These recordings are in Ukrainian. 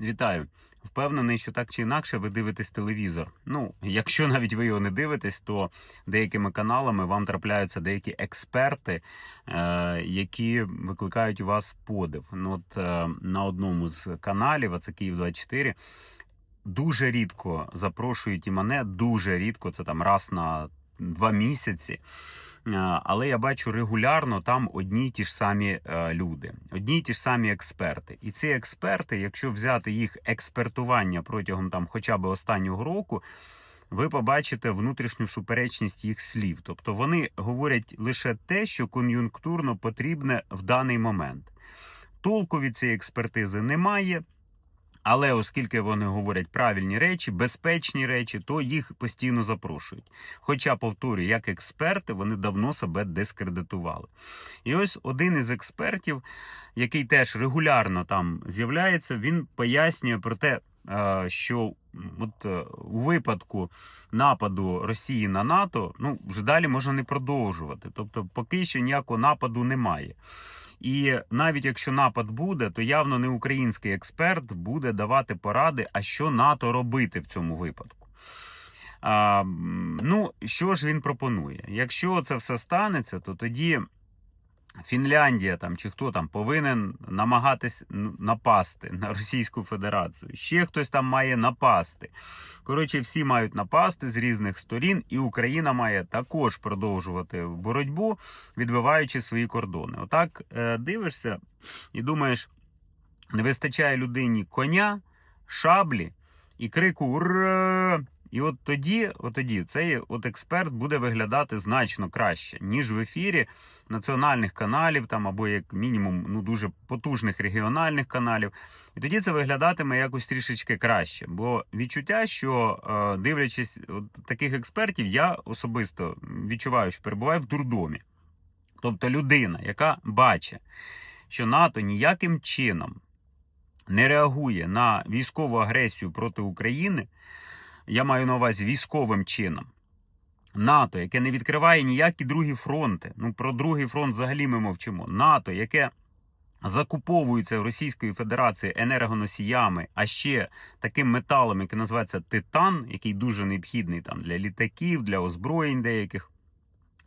Вітаю. Впевнений, що так чи інакше ви дивитесь телевізор. Ну, якщо навіть ви його не дивитесь, то деякими каналами вам трапляються деякі експерти, е, які викликають у вас подив. Ну, от е, на одному з каналів, а це Київ 24 дуже рідко запрошують і мене, дуже рідко, це там раз на два місяці. Е, Але я бачу регулярно там одні й ті ж самі е, люди, одні й ті ж самі експерти. І ці експерти, якщо взяти їх експертування протягом там хоча б останнього року, ви побачите внутрішню суперечність їх слів. Тобто вони говорять лише те, що кон'юнктурно потрібне в даний момент. Толку від цієї експертизи немає. Але оскільки вони говорять правильні речі, безпечні речі, то їх постійно запрошують. Хоча, повторюю, як експерти, вони давно себе дискредитували. І ось один із експертів, який теж регулярно там з'являється, він пояснює про те, е, що от е, у випадку нападу Росії на НАТО, ну вже далі можна не продовжувати. Тобто, поки що ніякого нападу немає. І навіть якщо напад буде, то явно не український експерт буде давати поради, а що НАТО робити в цьому випадку. А, ну, що ж він пропонує? Якщо це все станеться, то тоді Фінляндія там чи хто там повинен намагатись напасти на Російську Федерацію. Ще хтось там має напасти. Коротше, всі мають напасти з різних сторін, і Україна має також продовжувати боротьбу, відбиваючи свої кордони. Отак е, дивишся і думаєш, не вистачає людині коня, шаблі і крику «Ура!». І от тоді, от тоді цей от експерт буде виглядати значно краще, ніж в ефірі національних каналів, там або як мінімум ну дуже потужних регіональних каналів. І тоді це виглядатиме якось трішечки краще. Бо відчуття, що е, дивлячись от таких експертів, я особисто відчуваю, що перебуваю в дурдомі. Тобто людина, яка бачить, що НАТО ніяким чином не реагує на військову агресію проти України, я маю на увазі військовим чином. НАТО, яке не відкриває ніякі другі фронти. Ну про другий фронт взагалі ми мовчимо. НАТО, яке закуповується в Російської Федерації енергоносіями, а ще таким металом, який називається титан, який дуже необхідний там для літаків, для озброєнь деяких,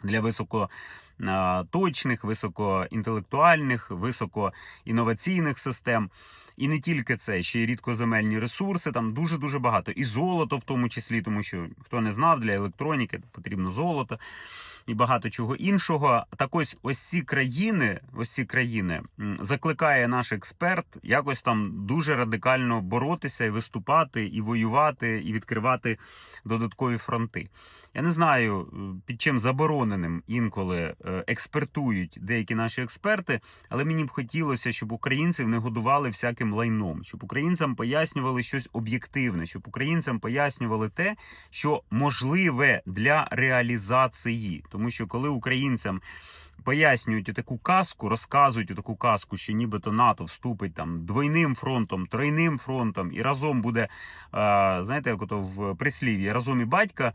для високоточних, високоінтелектуальних, високоінноваційних систем. І не тільки це, ще й рідкоземельні ресурси, там дуже дуже багато. І золото, в тому числі, тому що хто не знав, для електроніки потрібно золото і багато чого іншого. Так ось ось ці країни, ось ці країни закликає наш експерт якось там дуже радикально боротися і виступати, і воювати, і відкривати додаткові фронти. Я не знаю, е, під чим забороненим інколи е, експертують деякі наші експерти, але мені б хотілося, щоб українців не годували всяким лайном, щоб українцям пояснювали щось об'єктивне, щоб українцям пояснювали те, що можливе для реалізації. Тому що коли українцям пояснюють таку казку, розказують таку казку, що нібито НАТО вступить там двойним фронтом, тройним фронтом, і разом буде, е, знаєте, як ото в прислів'ї разом і батька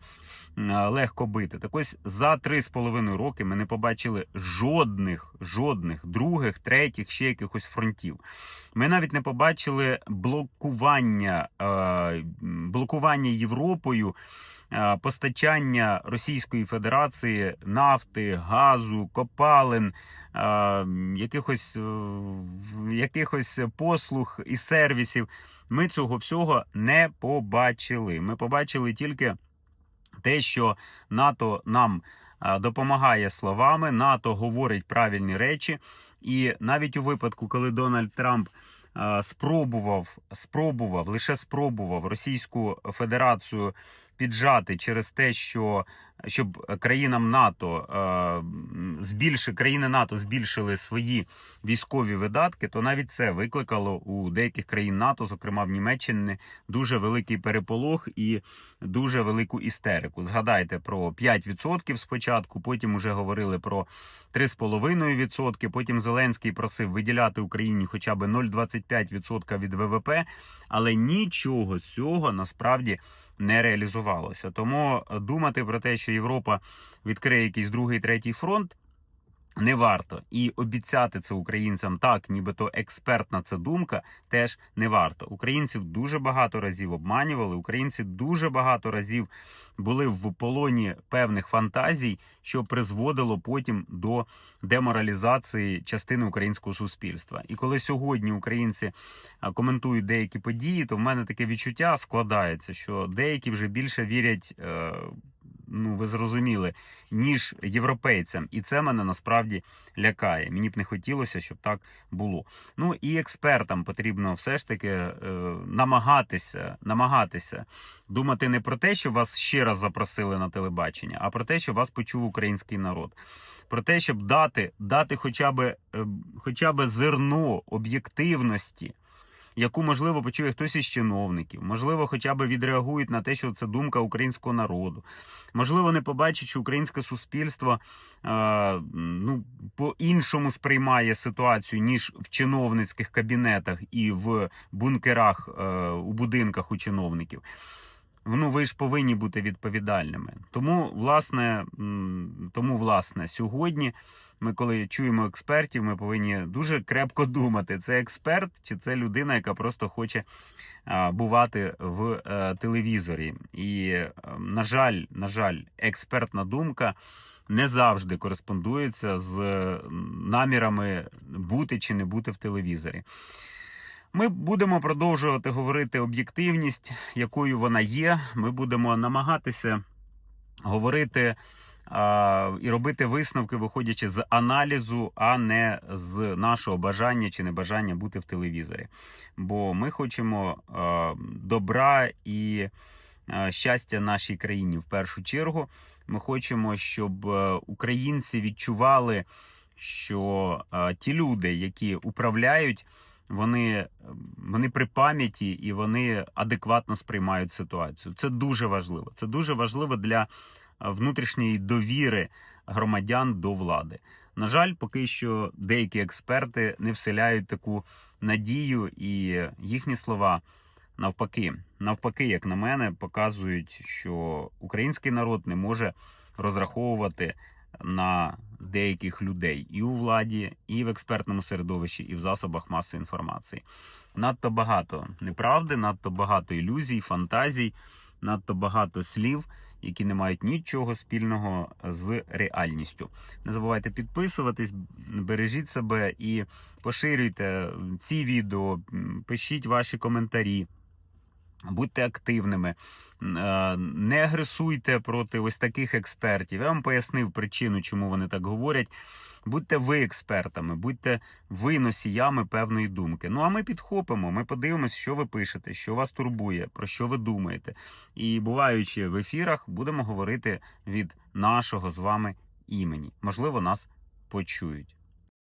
е, легко бити. Так ось за три з половиною роки ми не побачили жодних, жодних других, третіх, ще якихось фронтів. Ми навіть не побачили блокування, е, блокування Європою. Е, Постачання Російської Федерації нафти, газу, копалин, е, якихось, е, якихось послуг і сервісів. Ми цього всього не побачили. Ми побачили тільки те, що НАТО нам допомагає словами, НАТО говорить правильні речі. І навіть у випадку, коли Дональд Трамп спробував, спробував, лише спробував Російську Федерацію піджати через те, що щоб країнам НАТО е, збільши країни НАТО збільшили свої військові видатки, то навіть це викликало у деяких країн НАТО, зокрема в Німеччині, дуже великий переполох і дуже велику істерику. Згадайте про 5% спочатку, потім уже говорили про 3,5%, Потім Зеленський просив виділяти Україні хоча б 0,25% від ВВП, але нічого з цього насправді не реалізувалося. Тому думати про те, що Європа відкриє якийсь другий третій фронт. Не варто і обіцяти це українцям так, нібито експертна це думка, теж не варто. Українців дуже багато разів обманювали. Українці дуже багато разів були в полоні певних фантазій, що призводило потім до деморалізації частини українського суспільства. І коли сьогодні українці коментують деякі події, то в мене таке відчуття складається, що деякі вже більше вірять. е, Ну, ви зрозуміли, ніж європейцям, і це мене насправді лякає. Мені б не хотілося, щоб так було. Ну і експертам потрібно все ж таки е, намагатися, намагатися думати не про те, що вас ще раз запросили на телебачення, а про те, що вас почув український народ. Про те, щоб дати, дати хоча б, е, хоча б зерно об'єктивності, яку можливо почує хтось із чиновників, можливо, хоча б відреагують на те, що це думка українського народу. Можливо, не побачить, що українське суспільство е, ну, по-іншому сприймає ситуацію, ніж в чиновницьких кабінетах і в бункерах е, у будинках у чиновників. Ну, ви ж повинні бути відповідальними. Тому, власне, тому, власне, сьогодні ми, коли чуємо експертів, ми повинні дуже крепко думати, це експерт чи це людина, яка просто хоче бувати в е, телевізорі. І, е, на жаль, на жаль, експертна думка не завжди кореспондується з намірами бути чи не бути в телевізорі. Ми будемо продовжувати говорити об'єктивність, якою вона є. Ми будемо намагатися говорити а, і робити висновки, виходячи з аналізу, а не з нашого бажання чи небажання бути в телевізорі. Бо ми хочемо а, добра і а, щастя нашій країні в першу чергу. Ми хочемо, щоб е, українці відчували, що е, ті люди, які управляють, вони, вони при пам'яті і вони адекватно сприймають ситуацію. Це дуже важливо. Це дуже важливо для е, внутрішньої довіри громадян до влади. На жаль, поки що деякі експерти не вселяють таку надію, і їхні слова навпаки, навпаки, як на мене, показують, що український народ не може розраховувати на деяких людей і у владі, і в експертному середовищі, і в засобах масової інформації. Надто багато неправди, надто багато ілюзій, фантазій, надто багато слів, які не мають нічого спільного з реальністю. Не забувайте підписуватись, бережіть себе і поширюйте ці відео, пишіть ваші коментарі. Будьте активними, Е, не агресуйте проти ось таких експертів. Я вам пояснив причину, чому вони так говорять. Будьте ви експертами, будьте ви носіями певної думки. Ну а ми підхопимо, ми подивимося, що ви пишете, що вас турбує, про що ви думаєте. І буваючи в ефірах, будемо говорити від нашого з вами імені. Можливо, нас почують.